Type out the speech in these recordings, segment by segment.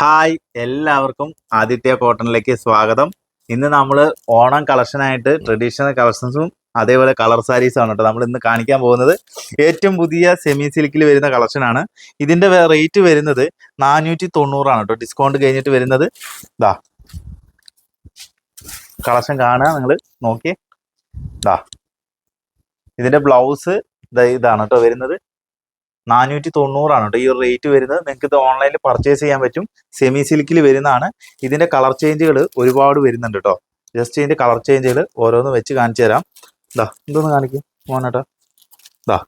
Hi എല്ലാവർക്കും ആദിത്യ കോട്ടണിലേക്ക് സ്വാഗതം. ഇന്ന് നമ്മൾ ഓണം കളക്ഷനായിട്ട് ട്രഡീഷണൽ കളക്ഷൻസും അതേപോലെ കളർ സാരീസും ആണ് കേട്ടോ നമ്മൾ ഇന്ന് കാണിക്കാൻ പോകുന്നത്. ഏറ്റവും പുതിയ സെമി സിൽക്കിൽ വരുന്ന കളക്ഷനാണ് ഇതിന്റെ റേറ്റ് വരുന്നത് നാനൂറ്റി തൊണ്ണൂറാണ് കേട്ടോ ഡിസ്കൗണ്ട് കഴിഞ്ഞിട്ട് വരുന്നത് ഇതാ കളക്ഷൻ കാണുക നിങ്ങൾ നോക്കിയേ ഇതാ ഇതിന്റെ ബ്ലൗസ് ഇതാണ് കേട്ടോ വരുന്നത്. നാനൂറ്റി തൊണ്ണൂറാണ് കേട്ടോ. ഈ ഒരു റേറ്റ് വരുന്നത്. നിങ്ങൾക്ക് ഇത് ഓൺലൈനിൽ പർച്ചേസ് ചെയ്യാൻ പറ്റും. സെമി സിൽക്കിൽ വരുന്നതാണ്. ഇതിന്റെ കളർ ചേഞ്ചുകൾ ഒരുപാട് വരുന്നുണ്ട് കേട്ടോ. ജസ്റ്റ് ഇതിന്റെ കളർ ചേഞ്ചുകൾ ഓരോന്ന് വെച്ച് കാണിച്ചു തരാം. ഇതാ ഇതൊന്ന് കാണിക്കും. മോനേട്ടാ ഇതാ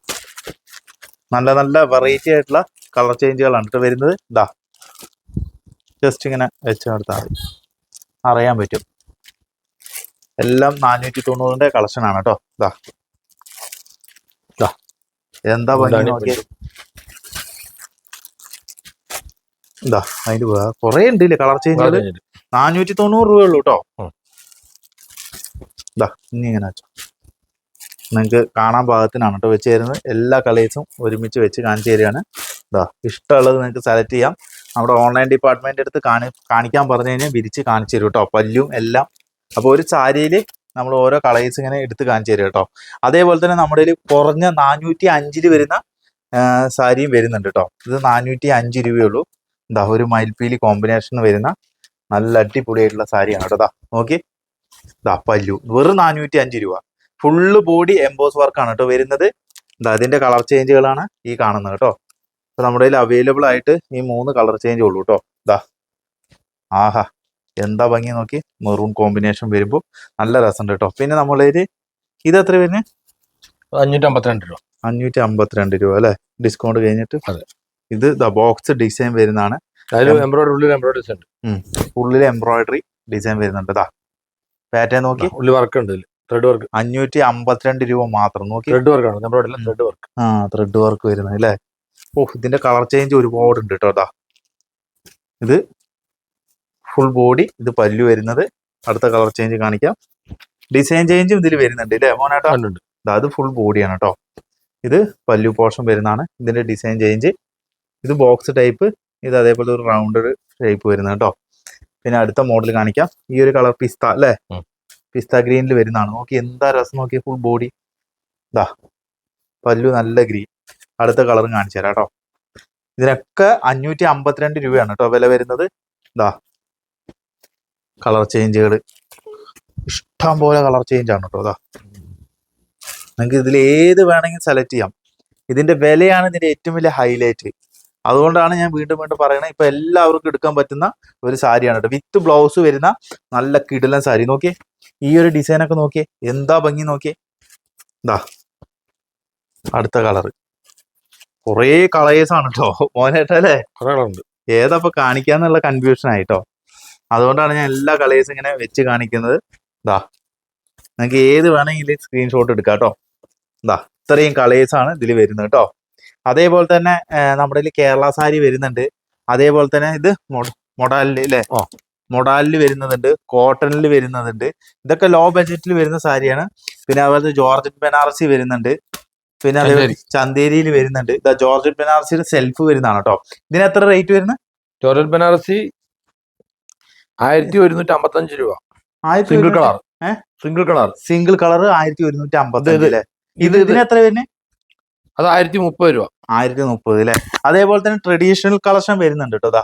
നല്ല നല്ല വെറൈറ്റി ആയിട്ടുള്ള കളർ ചേഞ്ചുകളാണ് കേട്ടോ വരുന്നത്. ഇതാ ജസ്റ്റ് ഇങ്ങനെ വെച്ച് കൊടുത്താൽ മതി. അറിയാൻ പറ്റും. എല്ലാം നാനൂറ്റി തൊണ്ണൂറിന്റെ കളക്ഷനാണ് കേട്ടോ. ഇതാ ഇതാ എന്താ ഭംഗി ഇതാണ് നോക്കിയേ എന്താ അതിന്റെ കൊറേ ഉണ്ട് ഇല്ലേ കളർ ചേഞ്ച് നാനൂറ്റി തൊണ്ണൂറ് രൂപ ഉള്ളൂ കേട്ടോ. ഇതാ ഇനി ഇങ്ങനെ വെച്ചോ. നിങ്ങൾക്ക് കാണാൻ പാകത്തിനാണ് കേട്ടോ വെച്ച് തരുന്നത്. എല്ലാ കളേഴ്സും ഒരുമിച്ച് വെച്ച് കാണിച്ചു തരികയാണ്. ഇതാ ഇഷ്ടമുള്ളത് നിങ്ങൾക്ക് സെലക്ട് ചെയ്യാം. നമ്മുടെ ഓൺലൈൻ ഡിപ്പാർട്ട്മെന്റ് അടുത്ത് കാണി കാണിക്കാൻ പറഞ്ഞു കഴിഞ്ഞാൽ വിരിച്ച് കാണിച്ചു തരും കേട്ടോ പല്ലും എല്ലാം. അപ്പോൾ ഒരു സാരിയിൽ നമ്മൾ ഓരോ കളേഴ്സ് ഇങ്ങനെ എടുത്ത് കാണിച്ചു തരും കേട്ടോ അതേപോലെ തന്നെ നമ്മുടെ കുറഞ്ഞ നാനൂറ്റി അഞ്ചിൽ വരുന്ന സാരിയും വരുന്നുണ്ട് കേട്ടോ ഇത് നാനൂറ്റി അഞ്ച് രൂപയുള്ളൂ എന്താ ഒരു മയിൽപ്പീലി കോമ്പിനേഷൻ വരുന്ന നല്ല അടിപൊളിയായിട്ടുള്ള സാരിയാണ് കേട്ടോ. നോക്കി. ദാ പല്ലു. വെറും നാനൂറ്റി അഞ്ച് രൂപ ഫുള്ള് ബോഡി എംബോസ് വർക്കാണ് കേട്ടോ വരുന്നത്. എന്താ അതിന്റെ കളർ ചേഞ്ചുകളാണ് ഈ കാണുന്നത് കേട്ടോ. അപ്പൊ നമ്മുടെ കയ്യിൽ അവൈലബിൾ ആയിട്ട് ഈ മൂന്ന് കളർ ചേഞ്ച് ഉള്ളൂ കേട്ടോ. ദാ. ആഹാ. എന്താ ഭംഗി നോക്കി. മെറൂൺ കോമ്പിനേഷൻ വരുമ്പോൾ നല്ല രസമുണ്ട് കേട്ടോ. പിന്നെ നമ്മളെ ഇത് എത്ര വരുന്നത്? അഞ്ഞൂറ്റി അമ്പത്തിരണ്ട് രൂപ. അഞ്ഞൂറ്റി അമ്പത്തിരണ്ട് രൂപ അല്ലെ? ഡിസ്കൗണ്ട് കഴിഞ്ഞിട്ട് അതെ. ഇത് ദ ബോക്സ് ഡിസൈൻ വരുന്നതാണ്. എംബ്രോയിഡറി ഉള്ളിൽ എംബ്രോയിഡറി ഉണ്ട് ഉള്ളിൽ എംബ്രോയിഡറി ഡിസൈൻ വരുന്നുണ്ട് പാറ്റേൺ നോക്കി. ഉള്ളിൽ വർക്ക് ഉണ്ട് ത്രെഡ് വർക്ക് അഞ്ഞൂറ്റി അമ്പത്തിരണ്ട് രൂപ മാത്രം നോക്കി. ത്രെഡ് വർക്ക് ആണ്. എംബ്രോയിഡറി ത്രെഡ് വർക്ക് ആ ത്രെഡ് വർക്ക് വരുന്നത് അല്ലേ? ഓ ഇതിന്റെ കളർ ചേഞ്ച് ഒരുപാട് ഉണ്ട് കേട്ടോ ഇത് ഫുൾ ബോഡി ഇത് പല്ലു വരുന്നത്. അടുത്ത കളർ ചേഞ്ച് കാണിക്കാം. ഡിസൈൻ ചേഞ്ചും ഇതിൽ വരുന്നുണ്ട് ഇല്ലേ മോനാട്ടോ? അത് ഫുൾ ബോഡിയാണ് കേട്ടോ ഇത് പല്ലു പോർഷൻ വരുന്നതാണ്. ഇതിന്റെ ഡിസൈൻ ചേഞ്ച് ഇത് ബോക്സ് ടൈപ്പ് ഇത് അതേപോലെ ഒരു റൗണ്ടഡ് ഷേപ്പ് വരുന്ന കേട്ടോ. പിന്നെ അടുത്ത മോഡൽ കാണിക്കാം. ഈ ഒരു കളർ പിസ്ത അല്ലേ? പിസ്ത ഗ്രീനിൽ വരുന്നതാണ്. നോക്കി എന്താ രസം നോക്കി ഫുൾ ബോഡി ഇതാ പല്ലു നല്ല ഗ്രീൻ അടുത്ത കളറും കാണിച്ചു തരാം കേട്ടോ. ഇതിനൊക്കെ അഞ്ഞൂറ്റി അമ്പത്തിരണ്ട് രൂപയാണ് കേട്ടോ വില വരുന്നത്. ഇതാ കളർ ചേഞ്ചുകൾ ഇഷ്ടം പോലെ കളർ ചേഞ്ച് ആണ് കേട്ടോ ദാ. നിങ്ങൾക്ക് ഇതിൽ ഏത് വേണമെങ്കിലും സെലക്ട് ചെയ്യാം. ഇതിന്റെ വിലയാണ് ഇതിന്റെ ഏറ്റവും വലിയ ഹൈലൈറ്റ് അതുകൊണ്ടാണ് ഞാൻ വീണ്ടും വീണ്ടും പറയണത് ഇപ്പൊ എല്ലാവർക്കും എടുക്കാൻ പറ്റുന്ന ഒരു സാരിയാണ് കേട്ടോ വിത്ത് ബ്ലൗസ് വരുന്ന നല്ല കിടിലൻ സാരി. നോക്കിയേ ഈ ഒരു ഡിസൈൻ ഒക്കെ നോക്കിയേ എന്താ ഭംഗി നോക്കിയേ. ഇതാ അടുത്ത കളർ കുറേ കളേഴ്സ് ആണ് കേട്ടോ മോനേട്ടല്ലേ കുറെ കളറുണ്ട്. ഏതാ ഇപ്പൊ കാണിക്കാന്നുള്ള കൺഫ്യൂഷൻ ആയിട്ടോ അതുകൊണ്ടാണ് ഞാൻ എല്ലാ കളേഴ്സ് ഇങ്ങനെ വെച്ച് കാണിക്കുന്നത്. ഇതാ നിങ്ങൾക്ക് ഏത് വേണമെങ്കിലും സ്ക്രീൻഷോട്ട് എടുക്കാം കേട്ടോ ഇതാ ഇത്രയും കളേഴ്സ് ആണ് ഇതിൽ വരുന്നത് കേട്ടോ അതേപോലെ തന്നെ നമ്മുടെ കേരള സാരി വരുന്നുണ്ട്. അതേപോലെ തന്നെ ഇത് മൊഡാലിൽ അല്ലേ. മൊഡാലിൽ വരുന്നതുണ്ട് കോട്ടണിൽ വരുന്നതുണ്ട് ഇതൊക്കെ ലോ ബഡ്ജറ്റിൽ വരുന്ന സാരിയാണ്. പിന്നെ അതുപോലെ ജോർജറ്റ് ബനാറസി വരുന്നുണ്ട്. പിന്നെ അതേപോലെ ചന്ദേരിയിൽ ചന്തേരിയിൽ വരുന്നുണ്ട്. ഇതാ ജോർജറ്റ് ബനാറസിയുടെ സെൽഫ് വരുന്നതാണ് കേട്ടോ. ഇതിന് എത്ര റേറ്റ് വരുന്നത് ജോർജറ്റ് ബനാറസി ആയിരത്തി ഒരുന്നൂറ്റി അമ്പത്തഞ്ച് രൂപ. ആയിരത്തി single colour single colour single colour ആയിരത്തി ഒരുന്നൂറ്റി അമ്പത്തി ഇത് അല്ലേ? ഇത് ഇത് ഇതിന് എത്ര വരുന്നത് അത് ആയിരത്തി മുപ്പത് രൂപ. ആയിരത്തി മുപ്പത് അല്ലേ അതേപോലെ തന്നെ ട്രഡീഷണൽ കളക്ഷൻ വരുന്നുണ്ട് കേട്ടോ ദാ.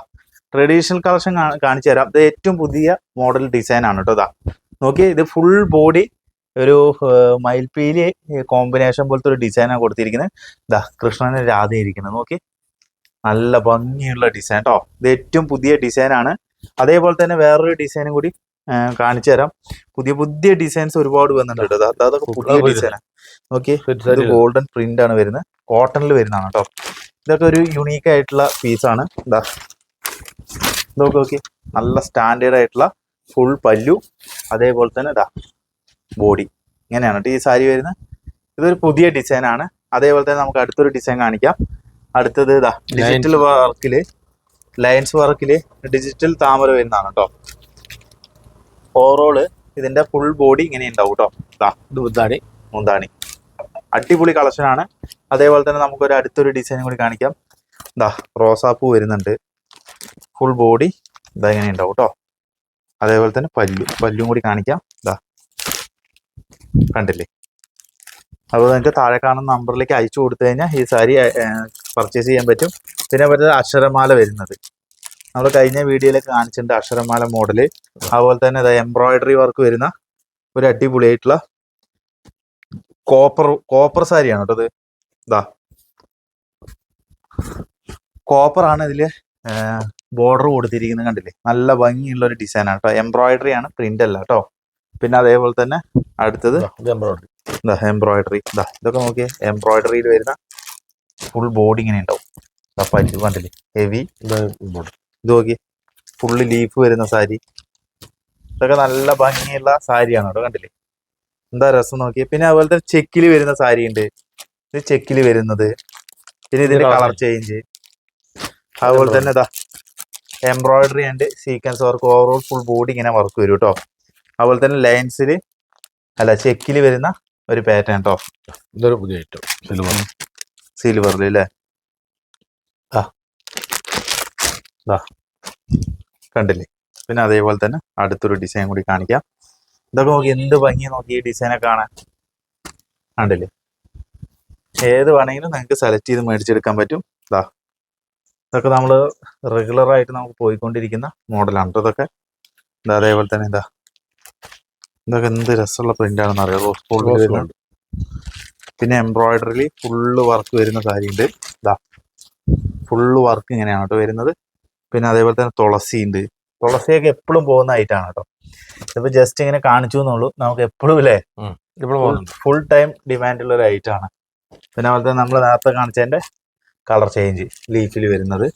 ട്രഡീഷണൽ കളക്ഷൻ കാണിച്ചു തരാം. ഇത് ഏറ്റവും പുതിയ മോഡൽ ഡിസൈൻ ആണ് കേട്ടോ ദാ. നോക്കിയേ ഇത് ഫുൾ ബോഡി ഒരു ഏർ, മയിൽപ്പീലി കോമ്പിനേഷൻ പോലത്തെ ഒരു ഡിസൈനാണ് കൊടുത്തിരിക്കുന്നത്. ദാ കൃഷ്ണന് രാധ ഇരിക്കുന്നത് നോക്കി നല്ല ഭംഗിയുള്ള ഡിസൈൻ കേട്ടോ ഇത് ഏറ്റവും പുതിയ ഡിസൈൻ ആണ്. അതേപോലെ തന്നെ വേറൊരു ഡിസൈനും കൂടി കാണിച്ചു തരാം. പുതിയ പുതിയ ഡിസൈൻസ് ഒരുപാട് വന്നിട്ടുണ്ട് കേട്ടോ. അതൊക്കെ പുതിയ ഡിസൈൻ ഡിസൈനാണ് നോക്കി ഇത് ഗോൾഡൻ പ്രിന്റ് ആണ് വരുന്നത്. കോട്ടണിൽ വരുന്നതാണ് കേട്ടോ. ഇതൊക്കെ ഒരു യുണീക്ക് ആയിട്ടുള്ള പീസാണ് എന്താ ഇതൊക്കെ നോക്കി നല്ല സ്റ്റാൻഡേർഡ് ആയിട്ടുള്ള ഫുൾ പല്ലു. അതേപോലെ തന്നെ ഇതാ ബോഡി ഇങ്ങനെയാണ് കേട്ടോ ഈ സാരി വരുന്നത്. ഇതൊരു പുതിയ ഡിസൈൻ ആണ്. അതേപോലെ തന്നെ നമുക്ക് അടുത്തൊരു ഡിസൈൻ കാണിക്കാം. അടുത്തത് ഇതാ ഡിജിറ്റൽ വർക്കിൽ ലയൻസ് വർക്കിൽ ഡിജിറ്റൽ താമര വരുന്നതാണ് കേട്ടോ. ഓവറോൾ ഇതിന്റെ ഫുൾ ബോഡി ഇങ്ങനെ ഉണ്ടാവും കേട്ടോ ഇതാ ഇത് ബുദ്ധാണി മുന്താണി. അടിപൊളി കളക്ഷൻ ആണ്. അതേപോലെ തന്നെ നമുക്ക് ഒരു അടുത്തൊരു ഡിസൈനും കൂടി കാണിക്കാം. ദാ റോസാപ്പൂ വരുന്നുണ്ട്. ഫുൾ ബോഡി ഇതാ ഇങ്ങനെ ഉണ്ടാവും കേട്ടോ അതേപോലെ തന്നെ പല്ലു പല്ലും കൂടി കാണിക്കാം. ഇതാ കണ്ടില്ലേ? അപ്പോൾ നിങ്ങൾക്ക് താഴെ കാണുന്ന നമ്പറിലേക്ക് അയച്ചു കൊടുത്തു കഴിഞ്ഞാൽ ഈ സാരി പർച്ചേസ് ചെയ്യാൻ പറ്റും. പിന്നെ പറ്റുന്നത് അക്ഷരമാല വരുന്നത്. നമ്മൾ കഴിഞ്ഞ വീഡിയോയിൽ കാണിച്ചിട്ടുണ്ട് അക്ഷരമാല മോഡൽ അതുപോലെ തന്നെ എംബ്രോയിഡറി വർക്ക് വരുന്ന ഒരു അടിപൊളിയായിട്ടുള്ള കോപ്പർ കോപ്പർ സാരിയാണ് കേട്ടോ ഇത്. ഇതാ കോപ്പർ ആണ് ഇതിൽ ബോർഡർ കൊടുത്തിരിക്കുന്നത് കണ്ടില്ലേ? നല്ല ഭംഗിയുള്ള ഒരു ഡിസൈനാണ് ആണ് കേട്ടോ. എംബ്രോയിഡറി ആണ് പ്രിന്റ് അല്ല കേട്ടോ. പിന്നെ അതേപോലെ തന്നെ അടുത്തത് എംബ്രോയിഡറി ഇതാ എംബ്രോയിഡറി ഇതാ ഇതൊക്കെ നോക്കിയേ. എംബ്രോയിഡറിയിൽ വരുന്ന ഫുൾ ബോഡി ഇങ്ങനെ ഉണ്ടാവും. കണ്ടില്ലേ? ഹെവി. ഇത് നോക്കി. ഫുള്ള് ലീഫ് വരുന്ന സാരി. ഇതൊക്കെ നല്ല ഭംഗിയുള്ള സാരിയാണ് കേട്ടോ കണ്ടില്ലേ? എന്താ രസം നോക്കി പിന്നെ അതുപോലെ തന്നെ ചെക്കിൽ വരുന്ന സാരി ഉണ്ട്. ഇത് ചെക്കിൽ വരുന്നത്. പിന്നെ ഇതിന്റെ കളർ ചേഞ്ച് അതുപോലെ തന്നെ ഇതാ. Embroidery and sequence work overall full body ഇങ്ങനെ വർക്ക് വരും കേട്ടോ. അതുപോലെ തന്നെ ലൈൻസിൽ അല്ല ചെക്കിൽ വരുന്ന ഒരു പാറ്റേൺ കേട്ടോ ഇതൊരു പുതിയ ഐറ്റം സിൽവർ സിൽവറിൽ അല്ലേ ആ ദാ കണ്ടില്ലേ? പിന്നെ അതേപോലെ തന്നെ അടുത്തൊരു ഡിസൈൻ കൂടി കാണിക്കാം. ഇതൊക്കെ നോക്കി എന്ത് ഭംഗി നോക്കി ഈ ഡിസൈനെ കാണാൻ. കണ്ടില്ലേ? ഏത് വേണമെങ്കിലും നിങ്ങൾക്ക് സെലക്ട് ചെയ്ത് മേടിച്ചെടുക്കാൻ പറ്റും. ഇതാ ഇതൊക്കെ നമ്മൾ റെഗുലർ ആയിട്ട് നമുക്ക് പോയിക്കൊണ്ടിരിക്കുന്ന മോഡലാണ് കേട്ടോ ഇതൊക്കെ. ഇതാ അതേപോലെ തന്നെ ഇതാ. ഇതൊക്കെ എന്ത് രസമുള്ള പ്രിന്റ് ആണെന്ന് അറിയാം? റോസ് ഗോൾഡിൽ Rose വരുന്ന പിന്നെ എംബ്രോയിഡറിയിൽ ഫുള്ള് വർക്ക് വരുന്ന കാര്യമുണ്ട്. ഇതാ ഫുള്ള് വർക്ക് ഇങ്ങനെയാണ് കേട്ടോ വരുന്നത്. പിന്നെ അതേപോലെ തന്നെ തുളസി ഉണ്ട് തുളസിയൊക്കെ എപ്പോഴും പോകുന്ന ഐറ്റാണ് കേട്ടോ ഇതിപ്പോ ജസ്റ്റ് ഇങ്ങനെ കാണിച്ചു എന്നുള്ളൂ നമുക്ക് എപ്പോഴും അല്ലേ ഫുൾ ടൈം ഡിമാൻഡ് ഉള്ള ഒരു ഐറ്റം ആണ്. പിന്നെ അതുപോലെ തന്നെ നമ്മൾ നേരത്തെ കാണിച്ചതിന്റെ കളർ ചേഞ്ച് ലീഫിൽ വരുന്നത്.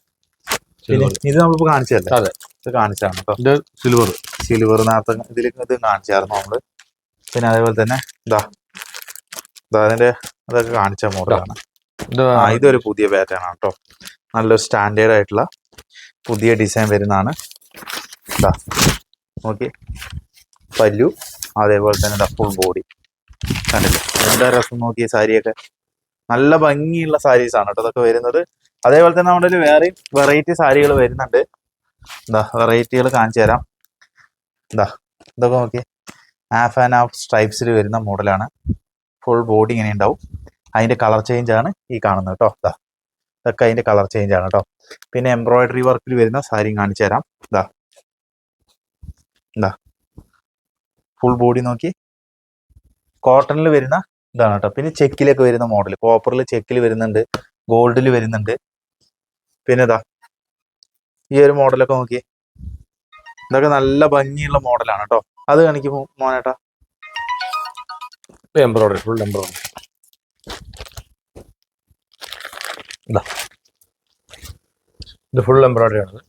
പിന്നെ. ഇത് നമ്മളിപ്പോ കാണിച്ചതല്ലേ? അതെ. ഇത് കാണിച്ചാണ് കേട്ടോ ഇത് സിൽവർ സിൽവർ നേരത്തെ ഇതിൽ ഇത് കാണിച്ചായിരുന്നു നമ്മൾ. പിന്നെ അതേപോലെ തന്നെ ഇതാ. ഇതാ അതിന്റെ അതൊക്കെ കാണിച്ച മോഡലാണ്. ഇതൊരു പുതിയ പാറ്റേൺ ആണ് കേട്ടോ നല്ലൊരു സ്റ്റാൻഡേർഡ് ആയിട്ടുള്ള പുതിയ ഡിസൈൻ വരുന്നതാണ്. ഇതാ നോക്കി. പല്ലു അതേപോലെ തന്നെ ഫുൾ ബോഡി കണ്ടില്ലേ? എന്താ രസം നോക്കിയ സാരിയൊക്കെ? നല്ല ഭംഗിയുള്ള സാരീസ് ആണ് കേട്ടോ അതൊക്കെ വരുന്നത്. അതേപോലെ തന്നെ നമ്മുടെ വേറെയും വെറൈറ്റി സാരികൾ വരുന്നുണ്ട്. എന്താ വെറൈറ്റികൾ കാണിച്ചു തരാം. എന്താ ഇതൊക്കെ നോക്കി. ഹാഫ് ആൻഡ് ഹാഫ് സ്ട്രൈപ്സിൽ വരുന്ന മോഡലാണ് ഫുൾ ബോഡി ഇങ്ങനെ ഉണ്ടാവും. അതിന്റെ കളർ ചേഞ്ച് ആണ് ഈ കാണുന്നത് കേട്ടോ. ഇതാ ഇതൊക്കെ അതിന്റെ കളർ ചേഞ്ച് ആണ് കേട്ടോ പിന്നെ എംബ്രോയിഡറി വർക്കിൽ വരുന്ന സാരി കാണിച്ചു തരാം. ഇതാ ഇതാ ഫുൾ ബോഡി നോക്കി. കോട്ടണിൽ വരുന്ന ഇതാണ് കേട്ടോ പിന്നെ ചെക്കിലൊക്കെ വരുന്ന മോഡൽ കോപ്പറിൽ ചെക്കിൽ വരുന്നുണ്ട്. ഗോൾഡിൽ വരുന്നുണ്ട്. പിന്നെ ഇതാ ഈ ഒരു മോഡലൊക്കെ നോക്കി. ഇതൊക്കെ നല്ല ഭംഗിയുള്ള മോഡലാണ് കേട്ടോ അത് കാണിക്കുമ്പോൾ മോനേട്ടാ. എംബ്രോയിഡറി ഫുൾ എംബ്രോയിഡറി ഇതാ. ഇത് ഫുൾ എംബ്രോയിഡറി ആണ്.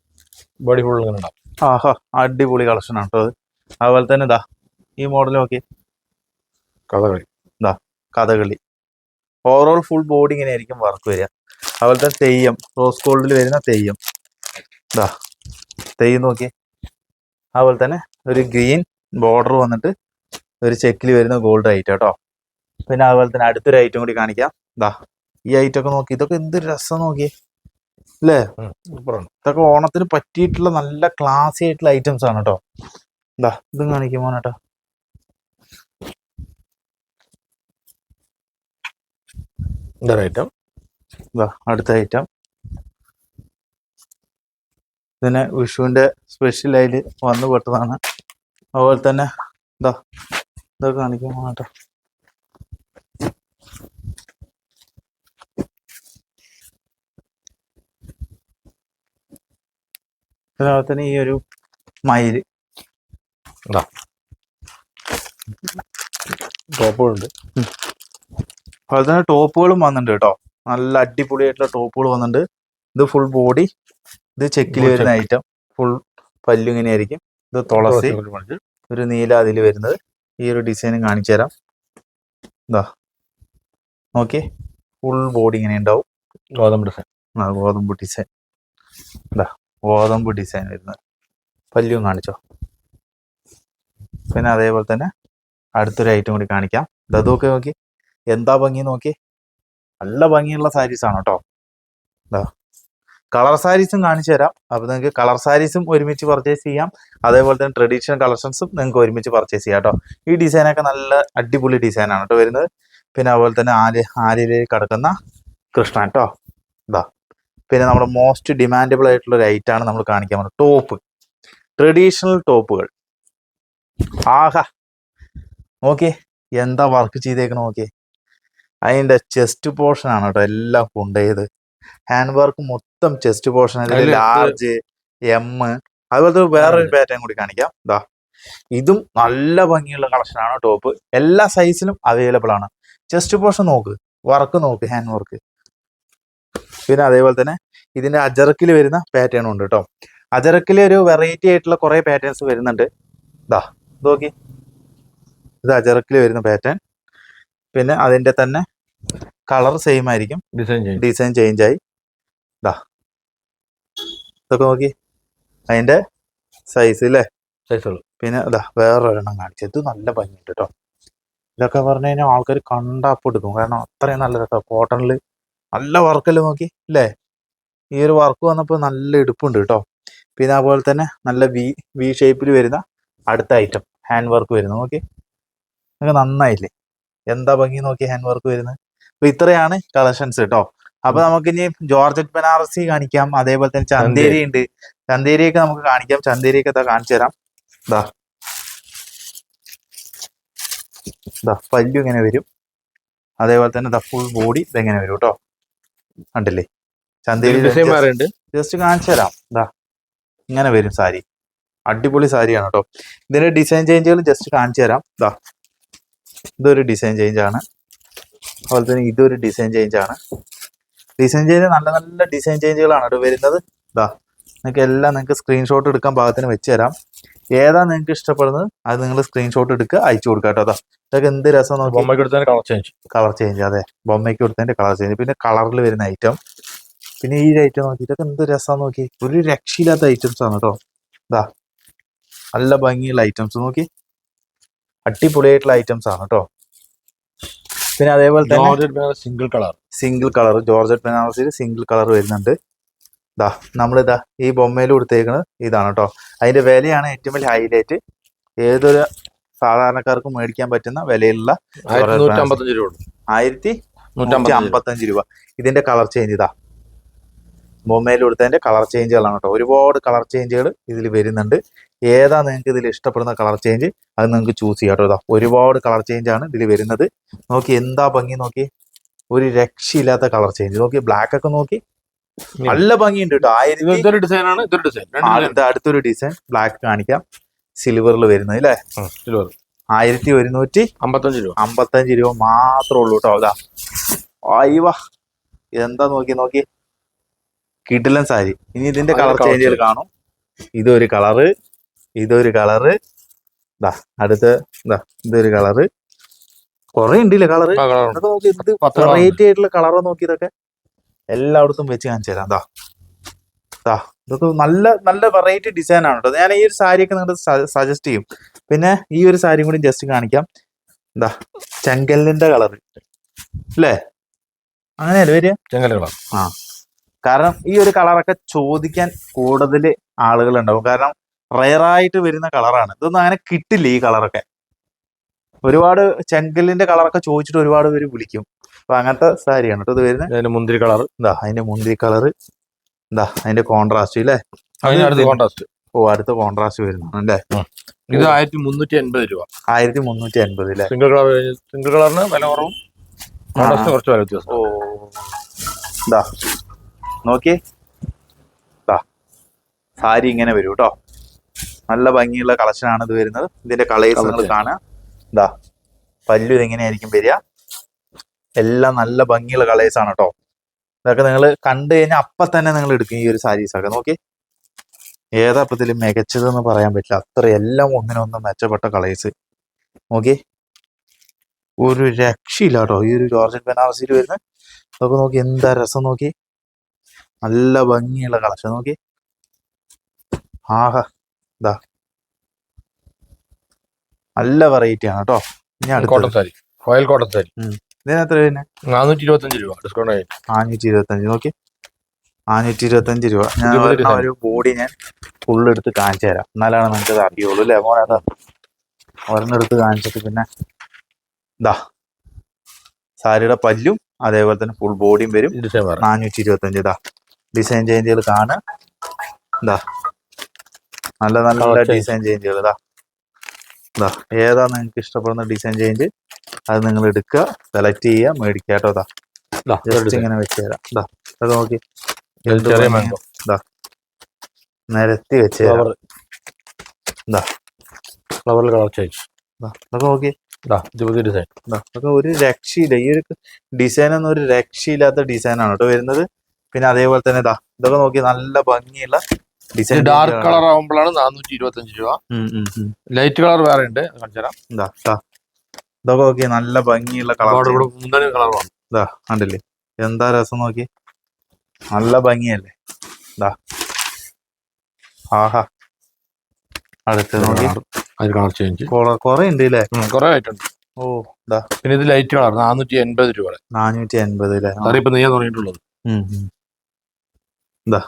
ബോഡി ഫുൾ ഇങ്ങനെ ഉണ്ടാവും ആഹാ അടിപൊളി കളക്ഷൻ ആണ് കേട്ടോ അത്. അതുപോലെ തന്നെ ഇതാ ഈ മോഡൽ നോക്കി കഥകളി. ഇതാ കഥകളി. ഓവറോൾ ഫുൾ ബോഡി ഇങ്ങനെ ആയിരിക്കും വർക്ക് വരിക. അതുപോലെ തന്നെ തെയ്യം റോസ് ഗോൾഡിൽ വരുന്ന തെയ്യം. ഇതാ തെയ്യം നോക്കി അതുപോലെ തന്നെ ഒരു ഗ്രീൻ ബോർഡർ വന്നിട്ട് ഒരു ചെക്കിൽ വരുന്ന ഗോൾഡ് ഐറ്റം കേട്ടോ പിന്നെ അതുപോലെ തന്നെ അടുത്തൊരു ഐറ്റം കൂടി കാണിക്കാം. ഇതാ ഈ ഐറ്റം ഒക്കെ നോക്കി. ഇതൊക്കെ എന്ത് രസം നോക്കി അല്ലേ ഇതൊക്കെ ഓണത്തിന് പറ്റിയിട്ടുള്ള നല്ല ക്ലാസി ആയിട്ടുള്ള ഐറ്റംസ് ആണ് കേട്ടോ എന്താ ഇതും കാണിക്കും മോനേട്ടാ. ഇതൊരു ഐറ്റം ഇതാ അടുത്ത ഐറ്റം ഇതിന് വിഷുവിന്റെ സ്പെഷ്യൽ ആയിട്ട് വന്നു പെട്ടതാണ്. അതുപോലെ തന്നെ ഇതാ ഇതൊക്കെ കാണിക്കാൻ കേട്ടോ അതുപോലെ തന്നെ ഈ ഒരു മയിൽ ടോപ്പുകളുണ്ട്. അതുപോലെ തന്നെ ടോപ്പുകളും വന്നിട്ടുണ്ട് കേട്ടോ. നല്ല അടിപൊളിയായിട്ടുള്ള ടോപ്പുകൾ വന്നിട്ടുണ്ട്. ഇത് ഫുൾ ബോഡി ഇത് ചെക്കിൽ വരുന്ന ഐറ്റം ഫുൾ പല്ലു ഇങ്ങനെ ആയിരിക്കും ഇത് തുളസി. ഒരു നീല അതിൽ വരുന്നത്. ഈ ഒരു ഡിസൈനും കാണിച്ചു തരാം. ഇതാ നോക്കി ഫുൾ ബോഡി ഇങ്ങനെ ഉണ്ടാവും. ഗോതമ്പ് ഡിസൈൻ ആ ഗോതമ്പ് ഡിസൈൻ ഇതാ ഗോതമ്പ് ഡിസൈൻ വരുന്നത്. പല്ലും കാണിച്ചോ? പിന്നെ അതേപോലെ തന്നെ അടുത്തൊരു ഐറ്റം കൂടി കാണിക്കാം. ഇത് അതൊക്കെ നോക്കി. എന്താ ഭംഗി നോക്കി? നല്ല ഭംഗിയുള്ള സാരീസ് ആണ് കേട്ടോ. എന്താ കളർ സാരീസും കാണിച്ചു തരാം. അപ്പോൾ നിങ്ങൾക്ക് കളർ സാരീസും ഒരുമിച്ച് പർച്ചേസ് ചെയ്യാം. അതേപോലെ തന്നെ ട്രഡീഷണൽ കളക്ഷൻസും നിങ്ങൾക്ക് ഒരുമിച്ച് പർച്ചേസ് ചെയ്യാം കേട്ടോ. ഈ ഡിസൈനൊക്കെ നല്ല അടിപൊളി ഡിസൈനാണ് കേട്ടോ വരുന്നത്. പിന്നെ അതുപോലെ തന്നെ ആൽ ആലിലേക്ക് കിടക്കുന്ന കൃഷ്ണൻ കേട്ടോ. ഇതാ പിന്നെ നമ്മുടെ മോസ്റ്റ് ഡിമാൻഡബിൾ ആയിട്ടുള്ള ഒരു ഐറ്റാണ് നമ്മൾ കാണിക്കാൻ പോകുന്നത്. ടോപ്പ് ട്രഡീഷണൽ ടോപ്പുകൾ ആഹാ. നോക്കിയേ. എന്താ വർക്ക് ചെയ്തേക്കണ നോക്കിയേ. അതിന്റെ ചെസ്റ്റ് പോർഷൻ ആണ് കേട്ടോ എല്ലാം കൊണ്ടുപോയത് ഹാൻഡ് വർക്ക് മൊത്തം ചെസ്റ്റ് പോർഷൻ ലാർജ് എം അതുപോലത്തെ വേറൊരു പാറ്റേൺ കൂടി കാണിക്കാം. ഇതാ ഇതും നല്ല ഭംഗിയുള്ള കളക്ഷനാണ് ടോപ്പ് എല്ലാ സൈസിലും അവൈലബിൾ ആണ്. ചെസ്റ്റ് പോർഷൻ നോക്ക്. വർക്ക് നോക്ക്. ഹാൻഡ് വർക്ക് പിന്നെ അതേപോലെ തന്നെ ഇതിന്റെ അജറക്കിൽ വരുന്ന പാറ്റേൺ ഉണ്ട് കേട്ടോ അജറക്കിൽ ഒരു വെറൈറ്റി ആയിട്ടുള്ള കുറേ പാറ്റേൺസ് വരുന്നുണ്ട്. ഇതാ നോക്കി. ഇത് അജറക്കിൽ വരുന്ന പാറ്റേൺ പിന്നെ അതിന്റെ തന്നെ കളർ സെയിം ആയിരിക്കും. ഡിസൈൻ ഡിസൈൻ ചേഞ്ച് ആയി. ഇതാ ഇതൊക്കെ നോക്കി. അതിന്റെ സൈസ് അല്ലേ സൈസുള്ളൂ പിന്നെ ഇതാ വേറൊരെണ്ണം കാണിച്ചു. ഇത് നല്ല ഭംഗിയുണ്ട് കേട്ടോ ഇതൊക്കെ പറഞ്ഞു കഴിഞ്ഞാൽ ആൾക്കാർ കണ്ടാപ്പ് എടുക്കും കാരണം അത്രയും നല്ല കേട്ടോ കോട്ടണിൽ നല്ല വർക്കല്ലേ നോക്കി അല്ലേ ഈ ഒരു വർക്ക് വന്നപ്പോൾ നല്ല എടുപ്പുണ്ട് കേട്ടോ പിന്നെ അതുപോലെ തന്നെ നല്ല വി വി ഷേപ്പിൽ വരുന്ന അടുത്ത ഐറ്റം ഹാൻഡ് വർക്ക് വരുന്നത് നോക്കി. നിങ്ങൾക്ക് നന്നായില്ലേ? എന്താ ഭംഗി നോക്കി ഹാൻഡ് വർക്ക് വരുന്നത്? അപ്പൊ ഇത്രയാണ് കളക്ഷൻസ് കേട്ടോ അപ്പൊ നമുക്ക് ഇനി ജോർജറ്റ് ബനാറസി കാണിക്കാം അതേപോലെ തന്നെ ചന്തേരി ഉണ്ട്. ചന്തേരിയൊക്കെ നമുക്ക് കാണിക്കാം ചന്തേരിയൊക്കെ ഇതാ കാണിച്ചു തരാം. ദാ. ഇതാ പല്ലു ഇങ്ങനെ വരും. അതേപോലെ തന്നെ ദാ ഫുൾ ബോഡി ഇതെങ്ങനെ വരും കേട്ടോ കണ്ടില്ലേ? ചന്തേരി ജസ്റ്റ് കാണിച്ചു തരാം. ഇതാ ഇങ്ങനെ വരും സാരി. അടിപൊളി സാരിയാണ് കേട്ടോ ഇതിന്റെ ഡിസൈൻ ചേഞ്ചുകൾ ജസ്റ്റ് കാണിച്ചു തരാം. ഇതാ ഇതൊരു ഡിസൈൻ ചേഞ്ച് ആണ്. അതുപോലെ തന്നെ ഇതൊരു ഡിസൈൻ ചേഞ്ച് ആണ്. ഡിസൈൻ ചേഞ്ച് നല്ല നല്ല ഡിസൈൻ ചേഞ്ചുകളാണ് കേട്ടോ വരുന്നത്. ഇതാ നിങ്ങൾക്ക് എല്ലാം നിങ്ങൾക്ക് സ്ക്രീൻഷോട്ട് എടുക്കാൻ പാകത്തിന് വെച്ച് തരാം. ഏതാ നിങ്ങൾക്ക് ഇഷ്ടപ്പെടുന്നത്? അത് നിങ്ങൾ സ്ക്രീൻഷോട്ട് എടുക്കുക അയച്ചു കൊടുക്കുക കേട്ടോ. അതാ. ഇതൊക്കെ എന്ത് രസം നോക്കി ബൊമ്മയ്ക്ക് എടുത്തതിന്റെ കളർ ചേഞ്ച് കളർ ചേഞ്ച് അതെ. ബൊമ്മയ്ക്ക് കൊടുത്തതിന്റെ കളർ ചേഞ്ച് പിന്നെ കളറിൽ വരുന്ന ഐറ്റം പിന്നെ ഈ ഐറ്റം നോക്കി ഇതൊക്കെ എന്ത് രസം നോക്കി. ഒരു രക്ഷയില്ലാത്ത ഐറ്റംസ് ആണ് കേട്ടോ. ഇതാ. നല്ല ഭംഗിയുള്ള ഐറ്റംസ് നോക്കി. അടിപൊളിയായിട്ടുള്ള ഐറ്റംസ് ആണ് കേട്ടോ. പിന്നെ അതേപോലെ തന്നെ single colour single colour georgette ബനാറസിൽ single colour വരുന്നുണ്ട്. ഇതാ നമ്മളിതാ ഈ ബൊമ്മയിൽ കൊടുത്തേക്കുന്നത് ഇതാണ് കേട്ടോ അതിന്റെ വിലയാണ് ഏറ്റവും വലിയ ഹൈലൈറ്റ് ഏതൊരു സാധാരണക്കാർക്ക് മേടിക്കാൻ പറ്റുന്ന വിലയിലുള്ള ആയിരത്തി നൂറ്റി അമ്പത്തഞ്ച് രൂപ ഇതിന്റെ കളർ ചേഞ്ച് ഇതാ. ബൊമ്മയിൽ കൊടുത്തതിന്റെ കളർ ചേഞ്ചുകളാണ് കേട്ടോ ഒരുപാട് കളർ ചേഞ്ചുകൾ ഇതിൽ വരുന്നുണ്ട്. ഏതാ നിങ്ങൾക്ക് ഇതിൽ ഇഷ്ടപ്പെടുന്ന കളർ ചേഞ്ച് അത് നിങ്ങൾക്ക് ചൂസ് ചെയ്യാം കേട്ടോ ഇതാ ഒരുപാട് കളർ ചേഞ്ച് ആണ് ഇതിൽ വരുന്നത്. നോക്കി എന്താ ഭംഗി നോക്കി. ഒരു രക്ഷയില്ലാത്ത കളർ ചേഞ്ച് നോക്കി ബ്ലാക്ക് ഒക്കെ നോക്കി. നല്ല ഭംഗിയുണ്ട് കേട്ടോ ആയിരത്തി ഇതൊരു ഡിസൈൻ ഇതൊരു അടുത്തൊരു ഡിസൈൻ ബ്ലാക്ക് കാണിക്കാം. സിൽവറിൽ വരുന്നത് അല്ലേ സിൽവർ ആയിരത്തി ഒരുന്നൂറ്റി അമ്പത്തഞ്ച് രൂപ. അമ്പത്തഞ്ച് രൂപ മാത്രമേ ഉള്ളൂ കേട്ടോ അതാ അയ്യവ എന്താ നോക്കി നോക്കി? കിടിലൻ സാരി. ഇനി ഇതിന്റെ കളർ ചേഞ്ച് ചേഞ്ചുകൾ. കാണും. ഇതൊരു കളറ് ഇതൊരു കളറ് ഇതാ അടുത്ത് ഇതാ ഇതൊരു കളറ് കൊറേ ഉണ്ടല്ലേ കളറ്. വെറൈറ്റി ആയിട്ടുള്ള കളറ് നോക്കി ഇതൊക്കെ? എല്ലായിടത്തും വെച്ച് കാണിച്ചു തരാം. ദാ. ദാ. ഇതൊക്കെ നല്ല നല്ല വെറൈറ്റി ഡിസൈൻ ആണ് കേട്ടോ ഞാൻ ഈ ഒരു സാരിയൊക്കെ നിങ്ങൾ സജസ്റ്റ് ചെയ്യും. പിന്നെ ഈ ഒരു സാരിയും കൂടി ജസ്റ്റ് കാണിക്കാം. എന്താ ചെങ്കല്ലിന്റെ കളർ അല്ലേ? അങ്ങനെയല്ലേ വരിക? ചെങ്കൽ കളർ കാരണം ഈ ഒരു കളറൊക്കെ ചോദിക്കാൻ കൂടുതൽ ആളുകൾ ഉണ്ടാവും. കാരണം റയറായിട്ട് വരുന്ന കളറാണ് ഇതൊന്നും അങ്ങനെ കിട്ടില്ല ഈ കളറൊക്കെ ഒരുപാട് ചെങ്കല്ലിന്റെ കളറൊക്കെ ചോദിച്ചിട്ട് ഒരുപാട് പേര് വിളിക്കും. അപ്പൊ അങ്ങനത്തെ സാരിയാണ് കേട്ടോ ഇത് വരുന്നത്. അതിന്റെ മുന്തിരി കളർ. എന്താ അതിന്റെ മുന്തിരി കളർ എന്താ അതിന്റെ കോൺട്രാസ്റ്റ് ഇല്ലേ അതിന് കോൺട്രാസ്റ്റ് ഓ അടുത്ത കോൺട്രാസ്റ്റ് വരുന്നതാണ് അല്ലേ ഇത് ആയിരത്തി മുന്നൂറ്റി എൺപത് രൂപ. ആയിരത്തി മുന്നൂറ്റി അൻപത് അല്ലേ സിംഗിൾ കളർ സിംഗിൾ കളറിന് വില കുറവും. കോൺട്രാസ്റ്റ് കുറച്ച് വില വ്യത്യാസം. ഓ. എന്താ നോക്കിയേ. സാരി ഇങ്ങനെ വരും കേട്ടോ നല്ല ഭംഗിയുള്ള കളക്ഷനാണ് ആണ് ഇത് വരുന്നത്. ഇതിന്റെ കളേഴ്സ് നിങ്ങൾ. കാണുക. എന്താ പല്ലു ഇതെങ്ങനെയായിരിക്കും വരിക? എല്ലാം നല്ല ഭംഗിയുള്ള കളേഴ്സ് ആണ് കേട്ടോ ഇതൊക്കെ നിങ്ങൾ കണ്ടു കഴിഞ്ഞാൽ അപ്പം തന്നെ നിങ്ങൾ എടുക്കും ഈ ഒരു സാരീസ് ഒക്കെ. നോക്കി ഏതപ്പത്തിൽ മികച്ചതെന്ന് പറയാൻ പറ്റില്ല. അത്ര എല്ലാം ഒന്നിനൊന്നും മെച്ചപ്പെട്ട കളേഴ്സ് നോക്കി ഒരു രക്ഷയില്ല കേട്ടോ ഈ ഒരു ജോർജൻ ബനാറസിൽ വരുന്ന. അതൊക്കെ നോക്കി എന്താ രസം നോക്കി നല്ല ഭംഗിയുള്ള കളക്ഷൻ നോക്കി ആഹാ. ഇതാ നല്ല വെറൈറ്റി ആണ് കേട്ടോ. ഞാൻ കോട്ടത്താരി കോയൽ സാരി സാരി പിന്നെ നാനൂറ്റി ഇരുപത്തഞ്ച് രൂപ. ഡിസ്കൗണ്ട് ആയി. നാനൂറ്റി ഇരുപത്തഞ്ച് നോക്കി. നാനൂറ്റി ഇരുപത്തഞ്ച് രൂപ. ഞാൻ ഒരെണ്ണം ഒരു ബോഡി ഞാൻ ഫുള്ള് എടുത്ത് കാണിച്ചു തരാം. എന്നാലാണ് നിങ്ങൾക്ക് അറിയുള്ളൂ അല്ലേ? മോനെ അതാ ഒരെണ്ണം എടുത്ത് കാണിച്ചിട്ട് പിന്നെ ഇതാ സാരിയുടെ പല്ലും അതേപോലെ തന്നെ ഫുൾ ബോഡിയും വരും. നാനൂറ്റി ഇരുപത്തഞ്ച് ഇതാ ഡിസൈൻ ചേഞ്ചുകൾ കാണുക. ഇതാ നല്ല നല്ല ഡിസൈൻ ചേഞ്ചുകൾ ഇതാ ഇതാ ഏതാ നിങ്ങൾക്ക് ഇഷ്ടപ്പെടുന്ന ഡിസൈൻ ചേഞ്ച് അത് നിങ്ങൾ എടുക്കുക സെലക്ട് ചെയ്യുക മേടിക്കുക കേട്ടോ ഇതാ ജസ്റ്റ് ഇങ്ങനെ വെച്ച് തരാം. ഇതാ അത് നോക്കി. ഇത് നിരത്തി വെച്ച് തരാം. ഫ്ലവർ കളർ ചേഞ്ച് അതൊക്കെ നോക്കി. ഡിസൈൻ അതൊക്കെ ഒരു രക്ഷയില്ല. ഈ ഒരു ഡിസൈൻ ഒന്നും ഒരു രക്ഷയില്ലാത്ത ഡിസൈനാണ് ആണ് കേട്ടോ വരുന്നത്. പിന്നെ അതേപോലെ തന്നെ ഇതാ ഇതൊക്കെ നോക്കി നല്ല ഭംഗിയുള്ള ഡിസൈൻ ഡാർക്ക് കളർ ആകുമ്പോഴാണ് നാനൂറ്റി ഇരുപത്തി അഞ്ച് രൂപ ലൈറ്റ് കളർ വേറെ ഉണ്ട്. കാണിച്ചു തരാം. ഇതൊക്കെ നോക്കി നല്ല ഭംഗിയുള്ള കളർ ഇതാ കണ്ടില്ലേ? എന്താ രസം നോക്കി നല്ല ഭംഗിയല്ലേ? ഇതാ ആഹാ. അടുത്ത് നോക്കി കളർ ചേഞ്ച് കൊറ- ഉണ്ട് അല്ലേ കൊറേ ആയിട്ടുണ്ട്. ഓ ഇതാ പിന്നെ ഇത് ലൈറ്റ് കളർ നാനൂറ്റി എൺപത് രൂപ നാനൂറ്റി എൺപത് അല്ലേ നെയ്യാൻ തുടങ്ങിയിട്ടുള്ളത്. ഇതാ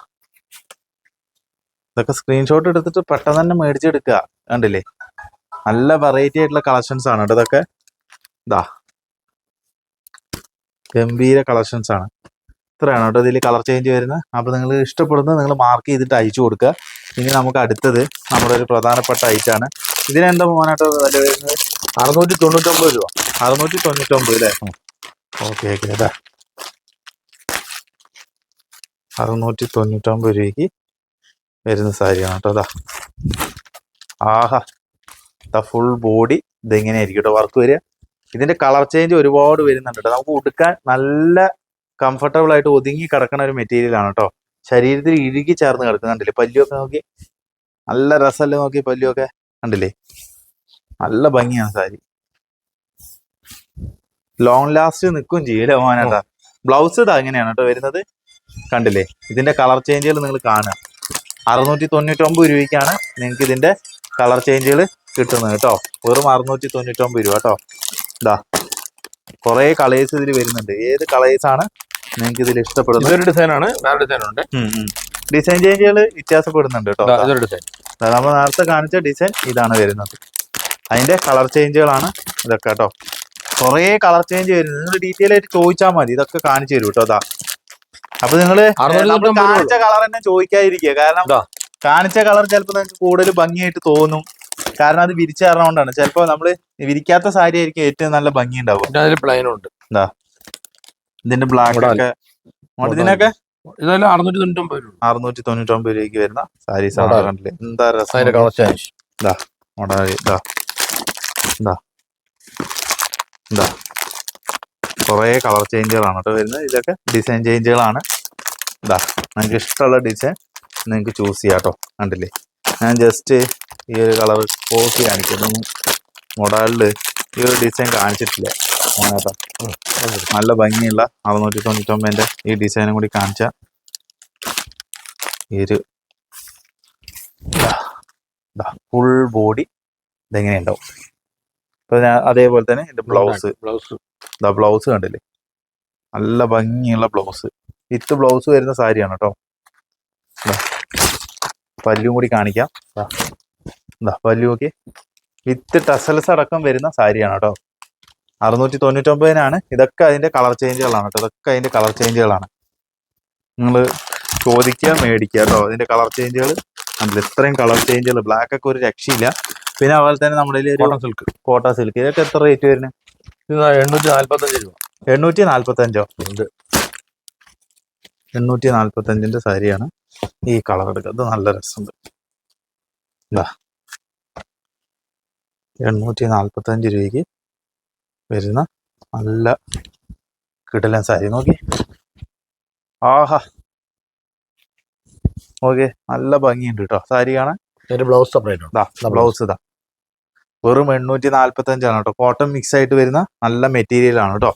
ഇതൊക്കെ സ്ക്രീൻഷോട്ട് എടുത്തിട്ട് പെട്ടെന്ന് തന്നെ മേടിച്ചെടുക്കുക. കണ്ടില്ലേ? നല്ല വെറൈറ്റി ആയിട്ടുള്ള കളക്ഷൻസ് ആണ് ഇതൊക്കെ. ഇതാ ഗംഭീര കളക്ഷൻസ് ആണ്. ഇത്രയാണ് കേട്ടോ ഇതിൽ കളർ ചേഞ്ച് വരുന്നത്. അപ്പോൾ നിങ്ങൾ ഇഷ്ടപ്പെടുന്നത് നിങ്ങൾ മാർക്ക് ചെയ്തിട്ട് അയച്ചു കൊടുക്കുക. ഇനി നമുക്ക് അടുത്തത് നമ്മുടെ ഒരു പ്രധാനപ്പെട്ട ഐറ്റം ആണ്. ഇതിനെന്താ പോകാനായിട്ട് വില വരുന്നത്? അറുന്നൂറ്റി തൊണ്ണൂറ്റൊമ്പത് രൂപ. അറുന്നൂറ്റി തൊണ്ണൂറ്റൊമ്പത് അല്ലേ? ഓക്കെ ഓക്കെ അതാ അറുന്നൂറ്റി തൊണ്ണൂറ്റൊമ്പത് രൂപയ്ക്ക് വരുന്ന സാരിയാണ് കേട്ടോ അതാ ആഹാ. ഫുൾ ബോഡി ഇതെങ്ങനെയായിരിക്കും കേട്ടോ വർക്ക് വരിക? ഇതിന്റെ കളർ ചേഞ്ച് ഒരുപാട് വരുന്നുണ്ട് കേട്ടോ നമുക്ക് ഉടുക്കാൻ നല്ല കംഫർട്ടബിൾ ആയിട്ട് ഒതുങ്ങി കിടക്കുന്ന ഒരു മെറ്റീരിയൽ ആണ് കേട്ടോ ശരീരത്തിൽ ഇഴുകി ചേർന്ന് കിടക്കുന്നുണ്ടല്ലേ പല്ലുമൊക്കെ നോക്കി. നല്ല രസമല്ലേ നോക്കി പല്ലുമൊക്കെ കണ്ടില്ലേ? നല്ല ഭംഗിയാണ് സാരി. ലോങ് ലാസ്റ്റ് നിൽക്കും ചെയ്യൂല മോനാട്ടാ ബ്ലൗസ് ഇതാ അങ്ങനെയാണ് കേട്ടോ വരുന്നത്? കണ്ടില്ലേ? ഇതിന്റെ കളർ ചേഞ്ചുകൾ നിങ്ങൾ കാണുക. അറുന്നൂറ്റി തൊണ്ണൂറ്റൊമ്പത് രൂപയ്ക്കാണ് നിങ്ങൾക്ക് ഇതിന്റെ കളർ ചേഞ്ചുകൾ കിട്ടുന്നത് കേട്ടോ വെറും അറുന്നൂറ്റി തൊണ്ണൂറ്റൊമ്പത് രൂപ കേട്ടോ ഇതാ കുറേ കളേഴ്സ് ഇതിൽ വരുന്നുണ്ട്. ഏത് കളേഴ്സ് ആണ് നിങ്ങൾക്ക് ഇതിൽ ഇഷ്ടപ്പെടുന്നത്? ഇതൊരു ഡിസൈൻ ആണ്. വേറെ ഡിസൈൻ ഉണ്ട്. ഡിസൈൻ ചേഞ്ചുകൾ വ്യത്യാസപ്പെടുന്നുണ്ട് കേട്ടോ. ഇതൊരു ഡിസൈൻ നമ്മൾ നേരത്തെ കാണിച്ച ഡിസൈൻ ഇതാണ് വരുന്നത്. അതിന്റെ കളർ ചേഞ്ചുകളാണ് ഇതൊക്കെ കേട്ടോ. കുറേ കളർ ചേഞ്ച് വരുന്നത് നിങ്ങൾ ഡീറ്റെയിൽ ആയിട്ട് ചോദിച്ചാൽ മതി. ഇതൊക്കെ കാണിച്ചു തരും കേട്ടോ. അതാ അപ്പൊ തൊണ്ണൂറ്റൊമ്പത് കാണിച്ച കളർ തന്നെ ചോദിക്കാതിരിക്കുക. കാരണം കാണിച്ച കളർ ചിലപ്പോൾ നിങ്ങൾക്ക് കൂടുതൽ ഭംഗിയായിട്ട് തോന്നും. കാരണം അത് വിരിച്ചു കാരണമുണ്ടാണ് ചിലപ്പോ നമ്മൾ വിരിക്കാത്ത സാരി ആയിരിക്കും ഏറ്റവും നല്ല ഭംഗി ഉണ്ടാവും പിന്നെ പ്ലെയിൻ ഉണ്ട്. ഇതിന്റെ ബ്ലാക്ക്. ഒക്കെ. ഇതിനൊക്കെ? ഇതെല്ലാം അറുന്നൂറ്റി തൊണ്ണൂറ്റൊമ്പത് രൂപ. അറുന്നൂറ്റി തൊണ്ണൂറ്റൊമ്പത് രൂപയ്ക്ക് വരുന്ന സാരി എന്താ രസം ഇതാ ഇതാ. ഇതാ. കുറേ കളർ ചേഞ്ചുകളാണ് കേട്ടോ വരുന്നത്. ഇതൊക്കെ ഡിസൈൻ ചേഞ്ചുകളാണ് ഇതാ നിങ്ങൾക്ക് ഇഷ്ടമുള്ള ഡിസൈൻ നിങ്ങൾക്ക് ചൂസ് ചെയ്യാം കേട്ടോ. കണ്ടില്ലേ? ഞാൻ ജസ്റ്റ് ഈ ഒരു കളർ കോപ്പി കാണിക്കുന്നു. മൊഡാളിൽ ഈ ഒരു ഡിസൈൻ കാണിച്ചിട്ടില്ല. കേട്ടോ നല്ല ഭംഗിയുള്ള അറുന്നൂറ്റി തൊണ്ണൂറ്റൊമ്പതിന്റെ ഈ ഡിസൈനും കൂടി കാണിച്ച ഈ ഒരു ഫുൾ ബോഡി ഇതെങ്ങനെ ഉണ്ടാവും ഇപ്പൊ ഞാൻ അതേപോലെ തന്നെ ഇതിന്റെ ബ്ലൗസ് ബ്ലൗസ് ഇതാ ബ്ലൗസ് കണ്ടില്ലേ? നല്ല ഭംഗിയുള്ള ബ്ലൗസ് വിത്ത് ബ്ലൗസ് വരുന്ന സാരിയാണ് കേട്ടോ. പല്ലും കൂടി കാണിക്കാം. ദാ പല്ലു നോക്കി. വിത്ത് ടസൽസ് അടക്കം വരുന്ന സാരിയാണ് കേട്ടോ. അറുന്നൂറ്റി തൊണ്ണൂറ്റൊമ്പതിനാണ്. ഇതൊക്കെ അതിന്റെ കളർ ചേഞ്ചുകളാണ് കേട്ടോ. ഇതൊക്കെ അതിന്റെ കളർ ചേഞ്ചുകളാണ്. നിങ്ങൾ ചോദിക്കുക മേടിക്കുക കേട്ടോ. അതിന്റെ കളർ ചേഞ്ചുകൾ നമ്മൾ ഇത്രയും കളർ ചേഞ്ചുകൾ ബ്ലാക്ക് ഒക്കെ ഒരു രക്ഷയില്ല. പിന്നെ അതുപോലെ തന്നെ നമ്മുടെ കോട്ടൺ സിൽക്ക് കോട്ട സിൽക്ക് ഇതൊക്കെ എത്ര റേറ്റ് വരുന്നത് എണ്ണൂറ്റി നാല്പത്തഞ്ച് രൂപ. എണ്ണൂറ്റി നാല്പത്തഞ്ചോ ഉണ്ട്. എണ്ണൂറ്റി നാല്പത്തഞ്ചിന്റെ സാരിയാണ് ഈ കളർ എടുക്കുന്നത്. നല്ല രസമുണ്ട്. ഇതാ എണ്ണൂറ്റി നാൽപ്പത്തഞ്ച് രൂപയ്ക്ക് വരുന്ന നല്ല കിടലൻ സാരി. നോക്കി. ആഹാ. ഓക്കെ നല്ല ഭംഗിയുണ്ട് കേട്ടോ സാരി കാണാൻ. ബ്ലൗസ് സെപ്പറേറ്റ് ബ്ലൗസ് ഇതാ. വെറും എണ്ണൂറ്റി നാല്പത്തഞ്ചാണ് കേട്ടോ കോട്ടൺ മിക്സ് ആയിട്ട് വരുന്ന നല്ല മെറ്റീരിയൽ ആണ് കേട്ടോ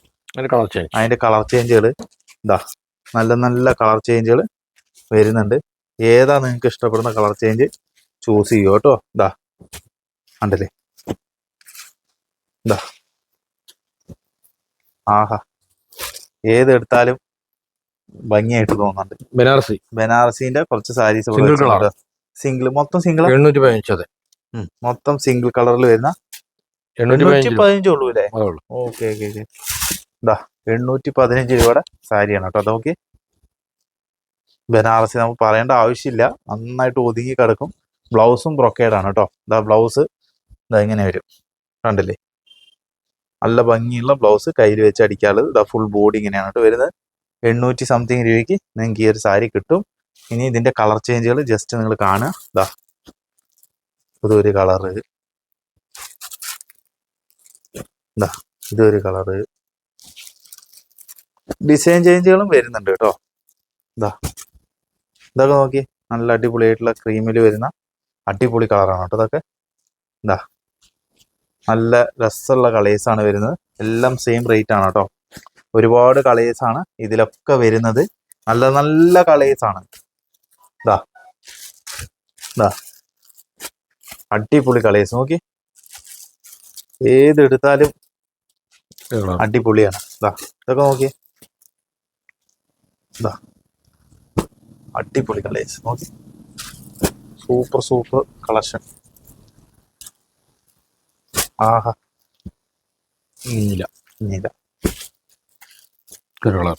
അതിന്റെ കളർ ചേഞ്ചുകൾ ഇതാ നല്ല നല്ല കളർ ചേഞ്ചുകൾ വരുന്നുണ്ട്. ഏതാ നിങ്ങൾക്ക് ഇഷ്ടപ്പെടുന്ന കളർ ചേഞ്ച് ചൂസ് ചെയ്യുക കേട്ടോ ഇതാ കണ്ടില്ലേ? ഇതാ ആഹാ. ഏതെടുത്താലും ഭംഗിയായിട്ട് തോന്നുന്നുണ്ട്. ബനാറസി. ബനാറസിന്റെ കുറച്ച് സാരീസ് colour. സിംഗിൾ മൊത്തം സിംഗിൾ എണ്ണൂറ്റി പതിനഞ്ച് അതെ. മൊത്തം സിംഗിൾ കളറിൽ വരുന്ന എണ്ണൂറ്റി പതിനഞ്ച്. ഉള്ളൂ അല്ലേ? Okay okay okay. ഇതാ എണ്ണൂറ്റി പതിനഞ്ച് രൂപയുടെ സാരിയാണ് കേട്ടോ. അത് ബനാറസി നമുക്ക് പറയേണ്ട ആവശ്യമില്ല. നന്നായിട്ട് ഒതുങ്ങി കിടക്കും. ബ്ലൗസും ബ്രൊക്കേഡാണ് കേട്ടോ. ഇതാ ബ്ലൗസ് ഇതാ ഇങ്ങനെ വരും. കണ്ടില്ലേ? നല്ല ഭംഗിയുള്ള ബ്ലൗസ് കയ്യിൽ വെച്ച് അടിക്കാനുള്ളത് ഇതാ ഫുൾ ബോഡി ഇങ്ങനെയാണ് കേട്ടോ വരുന്നത്. എണ്ണൂറ്റി സംതിങ് രൂപയ്ക്ക് നിങ്ങൾക്ക് ഈ ഒരു സാരി കിട്ടും. ഇനി ഇതിന്റെ കളർ ചേഞ്ചുകൾ ജസ്റ്റ് നിങ്ങൾ കാണുക. ഇതാ. ഇതൊരു കളറ് ഇതാ. ഇതൊരു കളറ് ഡിസൈൻ ചേഞ്ചുകളും വരുന്നുണ്ട് കേട്ടോ. ഇതാ. ഇതൊക്കെ നോക്കി നല്ല അടിപൊളിയായിട്ടുള്ള ക്രീമിൽ വരുന്ന അടിപൊളി കളറാണ് കേട്ടോ ഇതൊക്കെ. ഇതാ. നല്ല രസമുള്ള കളേഴ്സ് ആണ് വരുന്നത്. എല്ലാം സെയിം റേറ്റ് ആണ് കേട്ടോ ഒരുപാട് കളേഴ്സ് ആണ് ഇതിലൊക്കെ വരുന്നത്. നല്ല നല്ല കളേഴ്സ് ആണ്. ഇതാ ഇതാ അടിപൊളി കളേഴ്സ് നോക്കി. ഏതെടുത്താലും അടിപൊളിയാണ്. ഇതാ ഇതൊക്കെ നോക്കി. ഇതാ അടിപൊളി കളേഴ്സ് നോക്കി. സൂപ്പർ സൂപ്പർ കളക്ഷൻ ആഹാ. നീല നീല ഒരു കളർ.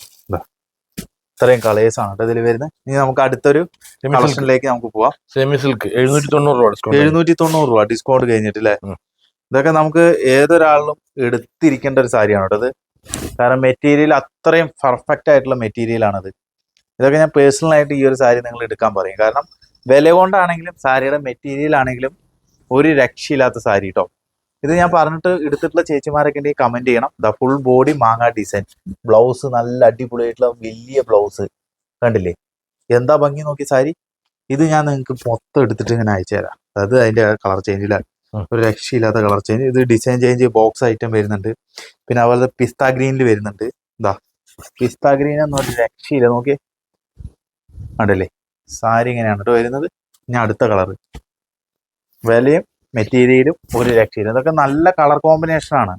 ഇത്രയും കളേഴ്സ് ആണ് കേട്ടോ ഇതിൽ വരുന്നത്. ഇനി നമുക്ക് അടുത്തൊരു കളക്ഷനിലേക്ക് നമുക്ക് പോവാം. സെമി സിൽക്ക് എഴുന്നൂറ്റി തൊണ്ണൂറ് രൂപ ഡിസ്കൗണ്ട് എഴുന്നൂറ്റി തൊണ്ണൂറ് രൂപ ഡിസ്കൗണ്ട് കഴിഞ്ഞിട്ട് അല്ലേ. ഇതൊക്കെ നമുക്ക് ഏതൊരാളിലും എടുത്തിരിക്കേണ്ട ഒരു സാരിയാണ് കേട്ടോ ഇത്. കാരണം മെറ്റീരിയൽ അത്രയും പെർഫെക്റ്റ് ആയിട്ടുള്ള മെറ്റീരിയൽ ആണത്. ഇതൊക്കെ ഞാൻ പേഴ്സണൽ ആയിട്ട് ഈ ഒരു സാരി നിങ്ങൾ എടുക്കാൻ പറയും. കാരണം വില കൊണ്ടാണെങ്കിലും സാരിയുടെ മെറ്റീരിയൽ ആണെങ്കിലും ഒരു രക്ഷയില്ലാത്ത സാരി കേട്ടോ. ഇത് ഞാൻ പറഞ്ഞിട്ട് എടുത്തിട്ടുള്ള ചേച്ചിമാരൊക്കെ ഉണ്ടെങ്കിൽ കമന്റ് ചെയ്യണം. ദ ഫുൾ ബോഡി മാങ്ങ ഡിസൈൻ ബ്ലൗസ് നല്ല അടിപൊളിയായിട്ടുള്ള വലിയ ബ്ലൗസ് കണ്ടില്ലേ? എന്താ ഭംഗി നോക്കി സാരി? ഇത് ഞാൻ നിങ്ങൾക്ക് മൊത്തം എടുത്തിട്ട് ഇങ്ങനെ അയച്ചു തരാം. അതായത് അതിന്റെ കളർ ചേഞ്ചിലാണ് ഇല്ല. ഒരു രക്ഷയില്ലാത്ത കളർ ചേഞ്ച് ഇത് ഡിസൈൻ ചേഞ്ച് ബോക്സ് ഐറ്റം വരുന്നുണ്ട്. പിന്നെ അതുപോലെ പിസ്ത ഗ്രീനിൽ വരുന്നുണ്ട്. ഇതാ പിസ്ത ഗ്രീൻ എന്ന് ഒരു രക്ഷയില്ല. നോക്കി കണ്ടല്ലേ? സാരി ഇങ്ങനെയാണ് കേട്ടോ വരുന്നത്. ഇനി അടുത്ത കളർ വിലയും മെറ്റീരിയലും ഒരു രക്ഷയില്ല. ഇതൊക്കെ നല്ല കളർ കോമ്പിനേഷൻ ആണ്.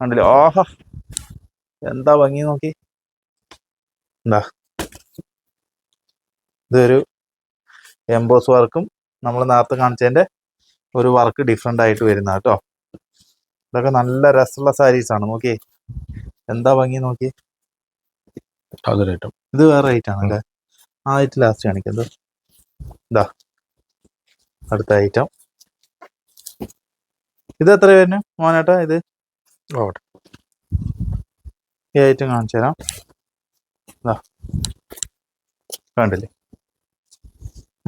കണ്ടില്ലേ? ഓഹോ. എന്താ ഭംഗി നോക്കി? എന്താ ഇതൊരു എംബോസ് വർക്കും നമ്മൾ നേരത്തെ കാണിച്ചതിന്റെ ഒരു വർക്ക് ഡിഫറെന്റ് ആയിട്ട് വരുന്ന കേട്ടോ. ഇതൊക്കെ നല്ല രസമുള്ള സാരീസ് ആണ്. നോക്കിയേ. എന്താ ഭംഗി നോക്കി? അതൊരു ഐറ്റം ഇത് വേറെ ഐറ്റം അല്ലേ? ആ ഐറ്റം ലാസ്റ്റ് കാണിക്കുന്നത് ഇതാ. അടുത്ത ഐറ്റം ഇത് എത്ര വരുന്നു? മോനേട്ടാ ഇത്? ആവട്ടെ. ഈ ഐറ്റം കാണിച്ചു തരാം. കണ്ടില്ലേ?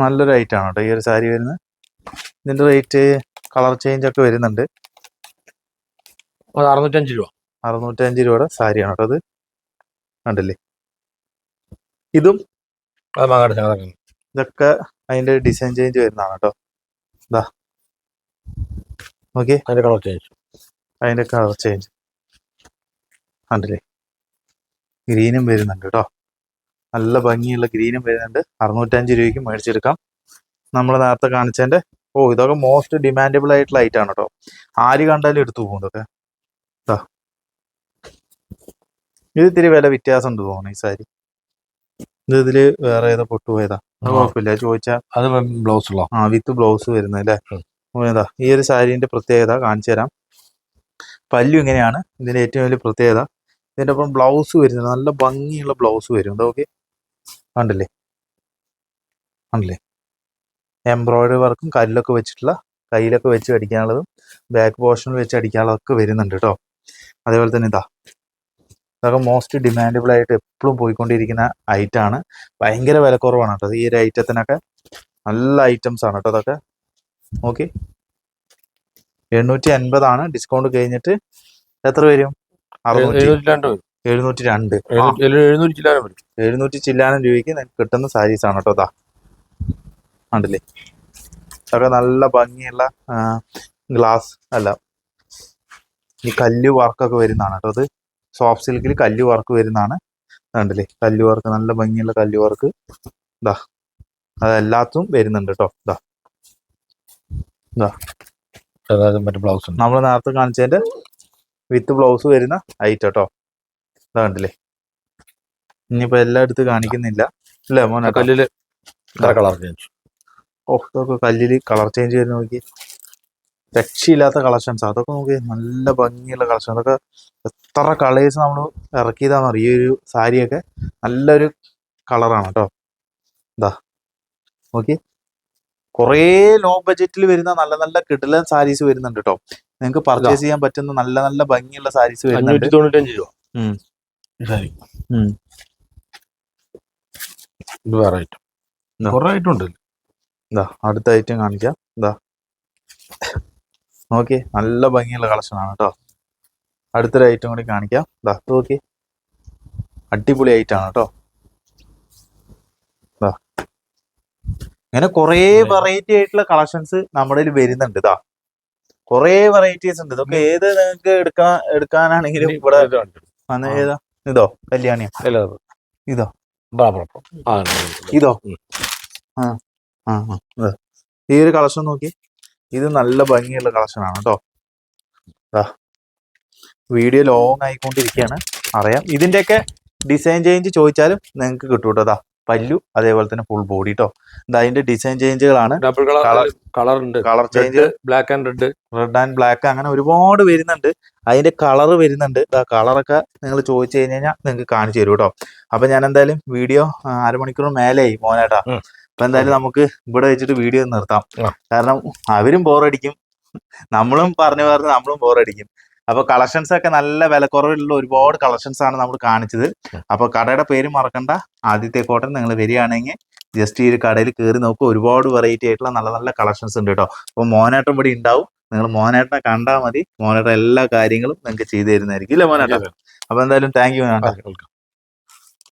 നല്ലൊരു ഐറ്റം ആണ് കേട്ടോ ഈ ഒരു സാരി വരുന്നത്. ഇതിന്റെ റേറ്റ് കളർ ചേഞ്ച് ഒക്കെ വരുന്നുണ്ട്. അറുന്നൂറ്റഞ്ച് രൂപ. അറുന്നൂറ്റഞ്ച് രൂപയുടെ സാരിയാണ് കേട്ടോ അത്. കണ്ടില്ലേ? ഇതും ഇതൊക്കെ അതിന്റെ ഡിസൈൻ ചേഞ്ച് വരുന്നതാണ് കേട്ടോ. ഇതാ ഓക്കെ അതിന്റെ കളർ ചേഞ്ച് അതിന്റെ കളർ ചേഞ്ച് കണ്ടില്ലേ? ഗ്രീനും വരുന്നുണ്ട് കേട്ടോ. നല്ല ഭംഗിയുള്ള ഗ്രീനും വരുന്നുണ്ട്. അറുന്നൂറ്റഞ്ച് രൂപയ്ക്ക് മേടിച്ചെടുക്കാം. നമ്മൾ നേരത്തെ കാണിച്ചതിന്റെ ഓ ഇതൊക്കെ മോസ്റ്റ് ഡിമാൻഡബിൾ ആയിട്ടുള്ള ലൈറ്റ് ആണ് കേട്ടോ. ആര് കണ്ടാലും എടുത്തു പോകും ഇതൊക്കെ. ഇതാ ഇത് ഇത്തിരി വില വ്യത്യാസം ഉണ്ട് തോന്നുന്നു ഈ സാരി. ഇത് ഇതിൽ വേറെ ഏതോ പൊട്ടുപോയതാ. കുഴപ്പമില്ല. ചോദിച്ചാൽ അത് ബ്ലൗസ് ഉള്ള? ആ വിത്ത് ബ്ലൗസ് വരുന്നത് ഇതാ ഈ ഒരു സാരീന്റെ പ്രത്യേകത കാണിച്ചു തരാം. പല്ലു ഇങ്ങനെയാണ്. ഇതിന്റെ ഏറ്റവും വലിയ പ്രത്യേകത. ഇതിന്റെ ഒപ്പം ബ്ലൗസ് വരുന്നത് നല്ല ഭംഗിയുള്ള ബ്ലൗസ് വരും. ഇതൊക്കെ കണ്ടില്ലേ? കണ്ടില്ലേ? എംബ്രോയിഡറി വർക്കും കല്ലൊക്കെ വെച്ചിട്ടുള്ള കയ്യിലൊക്കെ വെച്ച് അടിക്കാനുള്ളതും ബാക്ക് പോർഷനിൽ വെച്ച് അടിക്കാനുള്ളതൊക്കെ വരുന്നുണ്ട് കേട്ടോ. അതേപോലെ തന്നെ ഇതാ. ഇതൊക്കെ മോസ്റ്റ് ഡിമാൻഡബിൾ ആയിട്ട് എപ്പോഴും പോയിക്കൊണ്ടിരിക്കുന്ന ഐറ്റമാണ്. ഭയങ്കര വിലക്കുറവാണ് കേട്ടോ. ഈ ഒരു ഐറ്റത്തിനൊക്കെ നല്ല ഐറ്റംസ് ആണ് കേട്ടോ അതൊക്കെ ഓക്കെ എണ്ണൂറ്റി അൻപതാണ് ഡിസ്കൗണ്ട് കഴിഞ്ഞിട്ട് എത്ര വരും? എഴുന്നൂറ്റി രണ്ട് എഴുന്നൂറ്റി ചില്ലാനം രൂപയ്ക്ക് കിട്ടുന്ന സാരീസ് ആണ് കേട്ടോ അതാ കണ്ടില്ലേ? അതൊക്കെ നല്ല ഭംഗിയുള്ള ഗ്ലാസ് അല്ല. ഈ കല്ല് വർക്കൊക്കെ വരുന്നതാണ് കേട്ടോ അത്. സോഫ്റ്റ് സിൽക്കിൽ കല്ല് വർക്ക് വരുന്നതാണ്. കണ്ടില്ലേ? കല്ല് വർക്ക് നല്ല ഭംഗിയുള്ള കല്ല് വർക്ക് ഇതാ അതെല്ലാത്തും വരുന്നുണ്ട് കേട്ടോ. ഇതാ അതായത് മറ്റേ ബ്ലൗസ് നമ്മൾ നേരത്തെ കാണിച്ചതിന്റെ വിത്ത് ബ്ലൗസ് വരുന്ന ഐറ്റം കേട്ടോ ഇതാ കണ്ടില്ലേ? ഇനിയിപ്പോ എല്ലായിടത്തും കാണിക്കുന്നില്ല. അല്ലേ മോനെ? കല്ലിൽ കളർ ചേഞ്ച് ഓ ഇതൊക്കെ കല്ലിൽ കളർ ചേഞ്ച് വരുന്ന നോക്കി. രക്ഷയില്ലാത്ത കളക്ഷൻസ് അതൊക്കെ നോക്കി നല്ല ഭംഗിയുള്ള കളക്ഷൻ അതൊക്കെ എത്ര കളേഴ്സ് നമ്മൾ ഇറക്കിയതാണെന്ന്? ഈ ഒരു സാരിയൊക്കെ നല്ലൊരു കളറാണ് കേട്ടോ. ഇതാ നോക്കി. കുറേ ലോ ബഡ്ജറ്റിൽ വരുന്ന നല്ല നല്ല കിടിലൻ സാരീസ് വരുന്നുണ്ട് കേട്ടോ നിങ്ങൾക്ക് പർച്ചേസ് ചെയ്യാൻ പറ്റുന്ന നല്ല നല്ല ഭംഗിയുള്ള സാരീസ് വരുന്നുണ്ട്. തൊണ്ണൂറ്റഞ്ച് രൂപ. വേറെ ഐറ്റം കുറെ ഐറ്റം ഉണ്ട് ഇതാ അടുത്ത ഐറ്റം കാണിക്കാം. ഇതാ. നോക്കി നല്ല ഭംഗിയുള്ള കളക്ഷൻ ആണ് കേട്ടോ അടുത്തൊരു ഐറ്റം കൂടി കാണിക്കാം. ഇതാ നോക്കി അടിപൊളി ഐറ്റം ആണ് കേട്ടോ ഇങ്ങനെ കുറേ വെറൈറ്റി ആയിട്ടുള്ള കളക്ഷൻസ് നമ്മുടെ വരുന്നുണ്ട് ഇതാ കുറേ വെറൈറ്റീസ് ഉണ്ട്. ഇതൊക്കെ ഏത് നിങ്ങൾക്ക് എടുക്കാൻ എടുക്കാനാണെങ്കിലും ഇവിടെ വന്ന ഏതാ? ഇതോ കല്യാണിയോ? ഇതോ? ഇതോ. ഈ ഒരു കളക്ഷൻ നോക്കി. ഇത് നല്ല ഭംഗിയുള്ള കളക്ഷൻ ആണ് കേട്ടോ വീഡിയോ ലോങ് ആയിക്കൊണ്ടിരിക്കുകയാണ്. അറിയാം. ഇതിന്റെയൊക്കെ ഡിസൈൻ ചേഞ്ച് ചോദിച്ചാലും നിങ്ങൾക്ക് കിട്ടൂട്ടോ പല്ലു അതേപോലെ തന്നെ ഫുൾ ബോഡി കേട്ടോ എന്താ അതിന്റെ ഡിസൈൻ ചേഞ്ചുകളാണ് ഡബിൾ കളർ കളർ ഉണ്ട്. Colour change black and red red and black അങ്ങനെ ഒരുപാട് വരുന്നുണ്ട്. അതിന്റെ കളർ വരുന്നുണ്ട്. ആ കളറൊക്കെ നിങ്ങൾ ചോദിച്ചു കഴിഞ്ഞ് കഴിഞ്ഞാൽ നിങ്ങൾക്ക് കാണിച്ചു തരും കേട്ടോ. അപ്പൊ ഞാൻ എന്തായാലും വീഡിയോ അരമണിക്കൂർ മേലെയായി മോനേട്ടാ. അപ്പൊ എന്തായാലും നമുക്ക് ഇവിടെ വെച്ചിട്ട് വീഡിയോ നിർത്താം. കാരണം അവരും ബോറടിക്കും നമ്മളും പറഞ്ഞു പറഞ്ഞ് നമ്മളും ബോറടിക്കും അപ്പൊ കളക്ഷൻസ് ഒക്കെ നല്ല വിലക്കുറവിലുള്ള ഒരുപാട് കളക്ഷൻസ് ആണ് നമ്മൾ കാണിച്ചത്. അപ്പോൾ അപ്പൊ കടയുടെ പേര് മറക്കണ്ട. ആദ്യത്തെ കോട്ടൺ നിങ്ങൾ വരികയാണെങ്കിൽ ജസ്റ്റ് ഈ ഒരു കടയിൽ കയറി നോക്കുക ഒരുപാട് വെറൈറ്റി ആയിട്ടുള്ള നല്ല നല്ല കളക്ഷൻസ് ഉണ്ട് കേട്ടോ. അപ്പൊ മോനാട്ടം ഇവിടെ ഉണ്ടാവും. നിങ്ങൾ മോനേട്ടനെ കണ്ടാൽ മതി. മോനേട്ടൻ എല്ലാ കാര്യങ്ങളും നിങ്ങൾക്ക് ചെയ്തു തരുന്നതായിരിക്കും. ഇല്ല മോനേട്ടൻ അപ്പൊ എന്തായാലും താങ്ക് യു